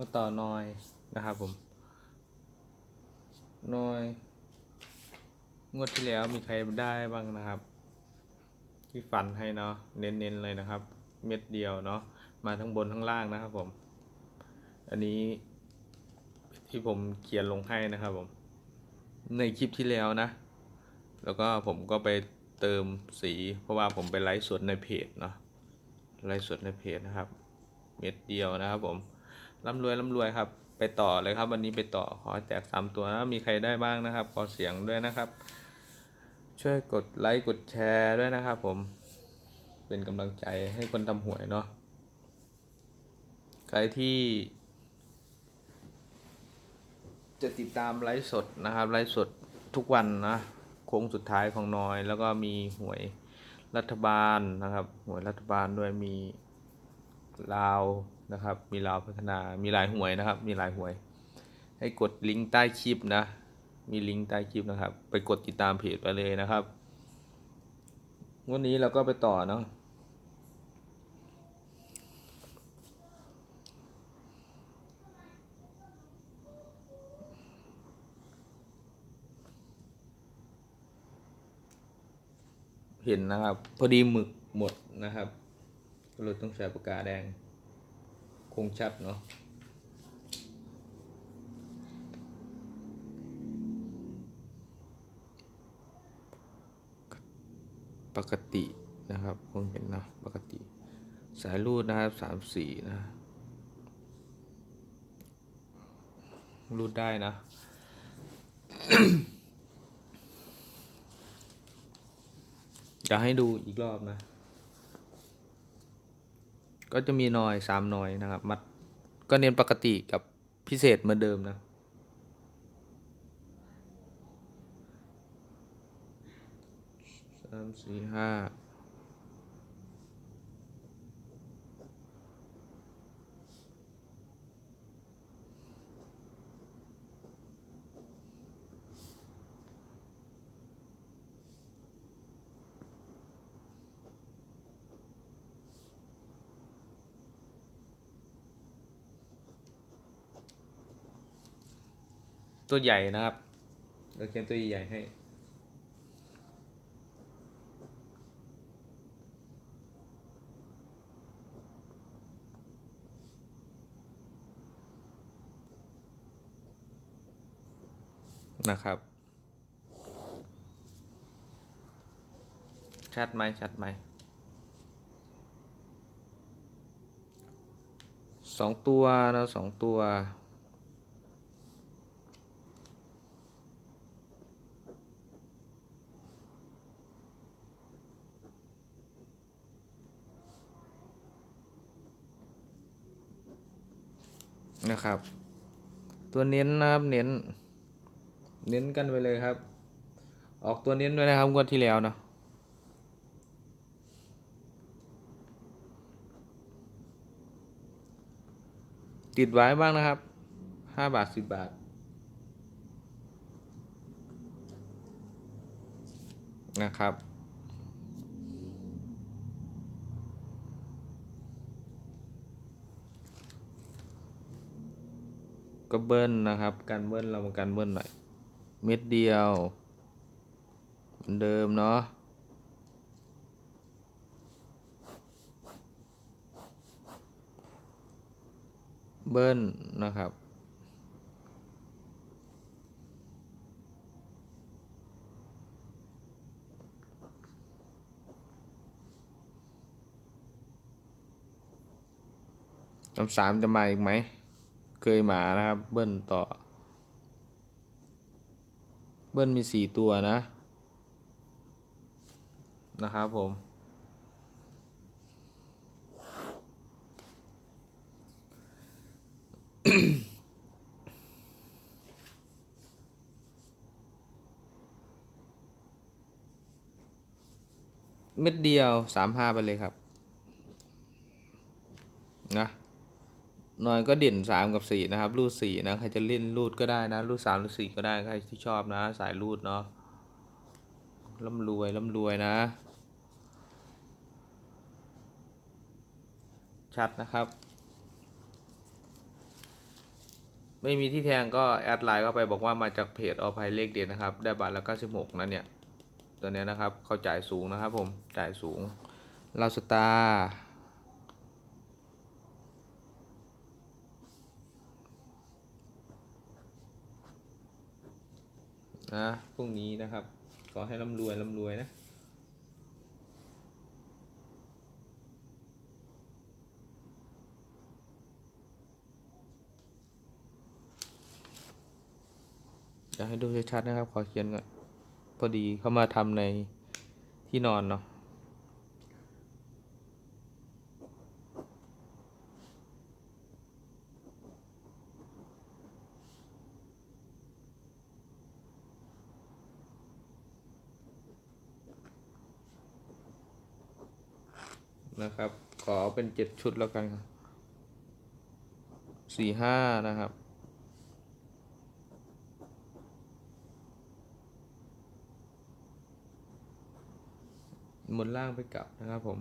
มาต่อนอยนะครับผมนอยงวดที่แล้วมีใครได้บ้างนะครับ ที่ฝันให้เนาะเน้นๆเลยนะครับ เม็ดเดียวเนาะมาทั้งบนทั้งล่างนะครับผม อันนี้ที่ผมเขียนลงให้นะครับผม ในคลิปที่แล้วนะ แล้วก็ผมก็ไปเติมสี เพราะว่าผมไปไลฟ์สดในเพจเนาะไลฟ์สดในเพจนะครับ เม็ดเดียวนะครับผม ร่ำรวยร่ำรวยครับ ไปต่อเลยครับ วันนี้ไปต่อขอแจกสามตัวนะมีใครได้บ้างนะครับ ขอเสียงด้วยนะครับ ช่วยกดไลค์กดแชร์ด้วยนะครับ ผม เป็นกำลังใจให้คนทำหวยเนาะใครที่ จะติดตามไลฟ์สดนะครับ ไลฟ์สดทุกวันนะโค้งสุดท้ายของน้อย แล้วก็มีหวยรัฐบาลนะครับ หวยรัฐบาลด้วยมีลาว นะครับ มีลาวพัฒนา มีหลายหวยนะครับ มีหลายหวย ให้กดลิงก์ใต้คลิปนะ มีลิงก์ใต้คลิปนะครับ ไปกดติดตามเพจไปเลยนะครับ วันนี้เราก็ไปต่อเนาะ เห็นนะครับ พอดีหมึกหมดนะครับก็เลยต้องใช้ปากกาแดง งชัดเนาะปกตินะครับคงเห็นนะปกติ สายรูดนะครับสามสี่นะ รูดได้นะจะให้ดูอีกรอบนะ ก็จะมีหนอยสามหนอยนะครับ มัดก็เน้นปกติกับพิเศษเหมือนเดิมนะ สามสี่ห้า ตัวใหญ่นะครับเราเขียนตัวใหญ่ให้ นะครับ ชัดไหมชัดไหมสองตัวนะสองตัว นะครับ ตัวเน้นนะครับเน้น เน้นกันไปเลยครับ ออกตัวเน้นด้วยนะครับงวดที่แล้วเนาะติดไว้บ้างนะครับห้าบาทสิบบาทนะครับ ก็เบิ้ลนะครับ การเบิ้ลเรามาการเบิ้ลหน่อยเม็ดเดียวเหมือนเดิมเนาะเบิ้ลนะครับสามสามจะมาอีกไหม เคยหมานะครับ เบิ้ลต่อ เบิ้ลมีสี่ตัวนะ นะครับผม เม็ดเดียวสามห้าไปเลยครับ นะ นอยก็เด่นสามกับสี่นะครับ รูดสี่นะ ใครจะเล่นรูดก็ได้นะ รูดสามรูดสี่ก็ได้ ใครที่ชอบนะ สายรูดเนาะร่ำรวยร่ำรวยนะ ชัดนะครับ ไม่มีที่แทงก็แอดไลน์เข้าไปบอกว่ามาจากเพจอภัยเลขเด็ดนะครับ ได้บาทละ96นะเนี่ย ตัวเนี้ยนะครับ เขาจ่ายสูงนะครับผม จ่ายสูงลาสตาร์ นะพรุ่งนี้นะครับ ขอให้ร่ำรวยร่ำรวยนะอยากให้ดูชัดๆนะครับ ขอเขียนก่อนพอดีเขามาทำในที่นอนเนาะ นะครับ ขอเป็นเจ็ดชุดแล้วกันครับสี่ห้านะครับหมุนล่างไปกลับนะครับผม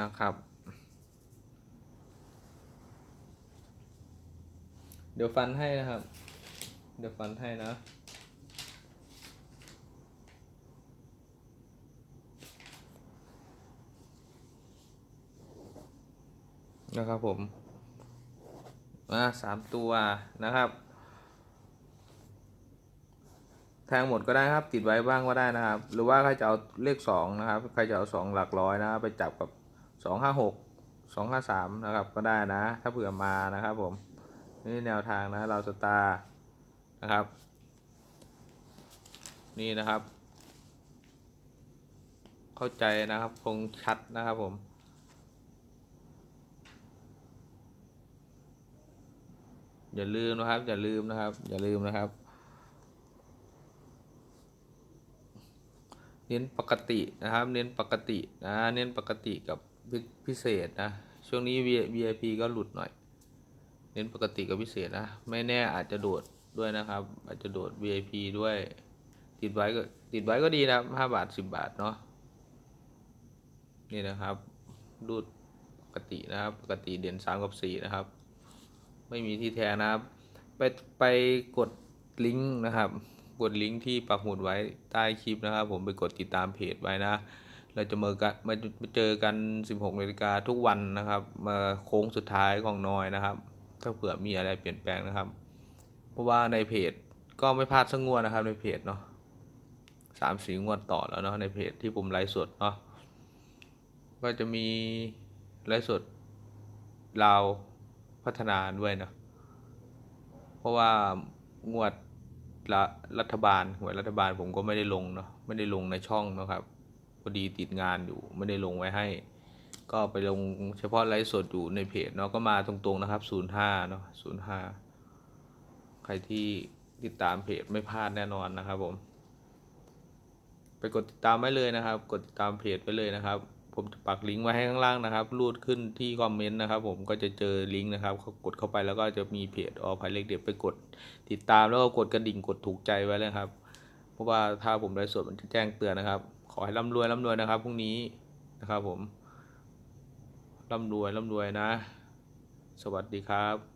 นะครับ เดี๋ยวฟันให้นะครับ เดี๋ยวฟันให้นะนะครับผม มาสามตัวนะครับ แทงหมดก็ได้ครับ ติดไว้บ้างก็ได้นะครับ หรือว่าใครจะเอาเลขสองนะครับ ใครจะเอาสองหลักร้อยนะครับไปจับกับ สองห้าหกสองห้าสามนะครับก็ได้นะ ถ้าเผื่อมานะครับผม นี่แนวทางนะเราสตาร์นะครับ นี่นะครับ เข้าใจนะครับคงชัดนะครับผมอย่าลืมนะครับ อย่าลืมนะครับ อย่าลืมนะครับเน้นปกตินะครับ เน้นปกตินะ เน้นปกติกับ พิพเศษนะ ช่วงนี้ VIP ก็หลุดหน่อย เน้นปกติกับพิเศษนะ ไม่แน่อาจจะโดดด้วยนะครับ อาจจะโดด VIP ด้วย ติดไว้ก็ติดไว้ก็ดีนะครับห้าบาทสิบบาทเนาะ นี่นะครับรูดปกตินะครับ ปกติเด่นสามกับสี่นะครับ ไม่มีที่แท้นะครับ ไปไปกดลิงก์นะครับ กดลิงก์ที่ปักหมุดไว้ใต้คลิปนะครับ ผมไปกดติดตามเพจไว้นะ เราจะมากันมาเจอกัน 16นาฬิกาทุกวันนะครับ มาโค้งสุดท้ายของนอยนะครับ ถ้าเผื่อมีอะไรเปลี่ยนแปลงนะครับ เพราะว่าในเพจก็ไม่พลาดสักงวดนะครับ ในเพจเนาะสามสี่งวดต่อแล้วเนาะในเพจที่ผมไลฟ์สดเนาะก็จะมีไลฟ์สดลาวพัฒนาด้วยเนาะเพราะว่างวดรัฐบาลหวยรัฐบาลผมก็ไม่ได้ลงเนาะไม่ได้ลงในช่องนะครับ พอดีติดงานอยู่ไม่ได้ลงไว้ให้ ก็ไปลงเฉพาะไลฟ์สดอยู่ในเพจเนาะก็มาตรงๆนะครับ05เนาะ05 ใครที่ติดตามเพจไม่พลาดแน่นอนนะครับผม ไปกดติดตามไว้เลยนะครับ กดติดตามเพจไปเลยนะครับ ผมจะปักลิงก์ไว้ให้ข้างล่างนะครับรูดขึ้นที่คอมเมนต์นะครับ ผมก็จะเจอลิงก์นะครับเขากดเข้าไปแล้วก็จะมีเพจออภัยเล็กเด็ดไปกดติดตามแล้วก็กดกระดิ่งกดถูกใจไว้เลยครับ เพราะว่าถ้าผมไลฟ์สดมันจะแจ้งเตือนนะครับ ขอให้ร่ำรวยร่ำรวยนะครับพรุ่งนี้นะครับผมร่ำรวยร่ำรวยนะ สวัสดีครับ